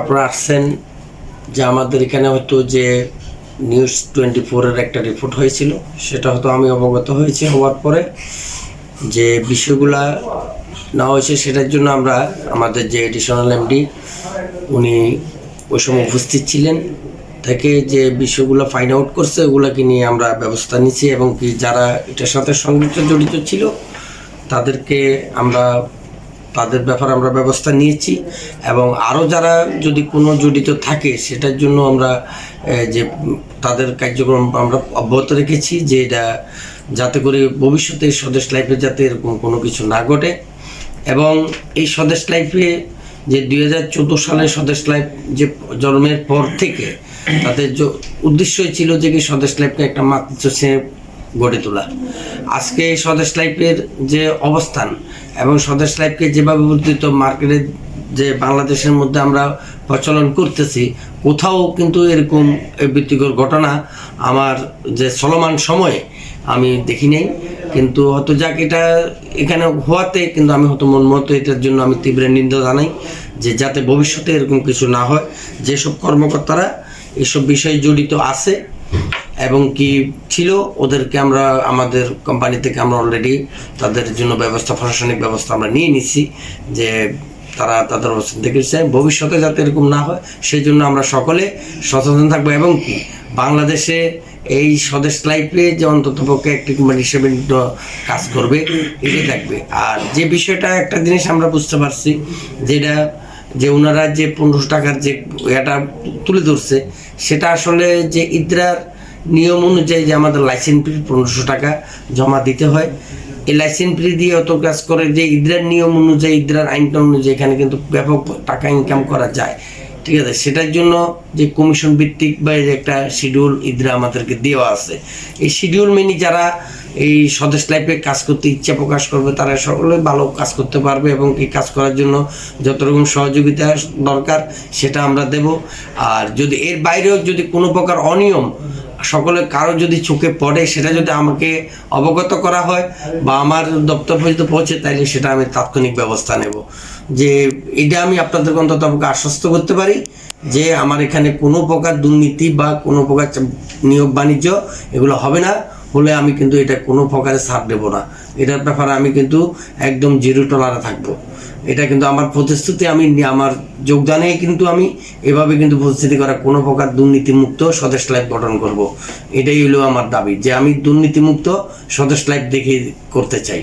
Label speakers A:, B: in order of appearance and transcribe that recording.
A: আপনারা আসছেন যে আমাদের এখানে হয়তো যে নিউজ টোয়েন্টি ফোরের একটা রিপোর্ট হয়েছিল, সেটা হয়তো আমি অবগত হয়েছি হওয়ার পরে যে বিষয়গুলা না হয়েছে সেটার জন্য আমরা আমাদের যে এডিশনাল এমডি উনি ওই সময় উপস্থিত ছিলেন থেকে যে বিষয়গুলো ফাইন্ড আউট করছে, ওগুলোকে নিয়ে আমরা ব্যবস্থা নিচ্ছি এবং কি যারা এটার সাথে সংযুক্ত জড়িত ছিল, তাদেরকে আমরা তাদের ব্যাপারে আমরা ব্যবস্থা নিয়েছি এবং আরও যারা যদি কোনো জড়িত থাকে, সেটার জন্য আমরা যে তাদের কার্যক্রম আমরা অব্যাহত রেখেছি যে এটা যাতে করে ভবিষ্যতে স্বদেশ লাইফে যাতে এরকম কোনো কিছু না ঘটে। এবং এই স্বদেশ লাইফে যে দুই হাজার চোদ্দ সালে স্বদেশ লাইফ যে জন্মের পর থেকে তাদের উদ্দেশ্যই ছিল যে কি স্বদেশ লাইফকে একটা মাতৃত্ব গড়ে তোলা। আজকে স্বদেশ লাইফের যে অবস্থান এবং স্বদেশ লাইফকে যেভাবে বর্ধিত মার্কেটে যে বাংলাদেশের মধ্যে আমরা প্রচলন করতেছি, কোথাও কিন্তু এরকম বৃত্তিকর ঘটনা আমার যে চলমান সময়ে আমি দেখি নাই। কিন্তু হয়তো যাক এটা এখানে হওয়াতে কিন্তু আমি হয়তো মন মতো এটার জন্য আমি তীব্র নিন্দা জানাই যে যাতে ভবিষ্যতে এরকম কিছু না হয়। যেসব কর্মকর্তারা এসব বিষয়ে জড়িত আছে এবং কি ছিল, ওদেরকে আমরা, আমাদের কোম্পানি থেকে আমরা অলরেডি তাদের জন্য ব্যবস্থা, প্রশাসনিক ব্যবস্থা আমরা নিয়ে নিচ্ছি যে তারা তাদের অবস্থান দেখেছে ভবিষ্যতে যাতে এরকম না হয় সেই জন্য আমরা সকলে সচেতন থাকব এবং কি, বাংলাদেশে এই স্বদেশ লাইফে যে অন্তত পক্ষে একটি কোম্পানি হিসেবে কাজ করবে, এটাই থাকবে। আর যে বিষয়টা, একটা জিনিস আমরা বুঝতে পারছি, যেটা, যে ওনারা যে পনেরোশো টাকার যে এটা তুলে ধরছে, সেটা আসলে যে ইদ্রার নিয়ম অনুযায়ী যে আমাদের লাইসেন্স ফি পনেরোশো টাকা জমা দিতে হয়। এই লাইসেন্স ফি দিয়ে অত কাজ করে যে ইদ্রার নিয়ম অনুযায়ী ইদ্রার আইনটা অনুযায়ী এখানে কিন্তু ব্যাপক টাকা ইনকাম করা যায়। ঠিক আছে? সেটার জন্য যে কমিশন ভিত্তিক বা একটা শিডিউল ইদ্রা আমাদেরকে দেওয়া আছে। এই শিডিউল মেনে যারা এই স্বদেশ লাইফে কাজ করতে ইচ্ছা প্রকাশ করবে, তারা সকলে ভালো কাজ করতে পারবে এবং এই কাজ করার জন্য যত রকম সহযোগিতা দরকার, সেটা আমরা দেব। আর যদি এর বাইরেও যদি কোনো প্রকার অনিয়ম সকলে কারও যদি চোখে পড়ে, সেটা যদি আমাকে অবগত করা হয় বা আমার দপ্তর পর্যন্ত পৌঁছে, তাইলে সেটা আমি তাৎক্ষণিক ব্যবস্থা নেব। যে এটা আমি আপনাদের অন্তত আমাকে আশ্বস্ত করতে পারি যে আমার এখানে কোনো প্রকার দুর্নীতি বা কোনো প্রকার নিয়োগ বাণিজ্য এগুলো হবে না। হলে আমি কিন্তু এটা কোনো প্রকারে ছাড় দেবো না। এটার ব্যাপারে আমি কিন্তু একদম জিরো টলারে থাকব। এটা কিন্তু আমার প্রতিশ্রুতি, আমি আমার যোগদানে কিন্তু আমি এভাবে কিন্তু প্রতিশ্রুতি করা কোনো প্রকার দুর্নীতিমুক্ত স্বদেশ লাইফ গঠন করব। এটাই হলো আমার দাবি, যে আমি দুর্নীতিমুক্ত স্বদেশ লাইফ দেখে করতে চাই।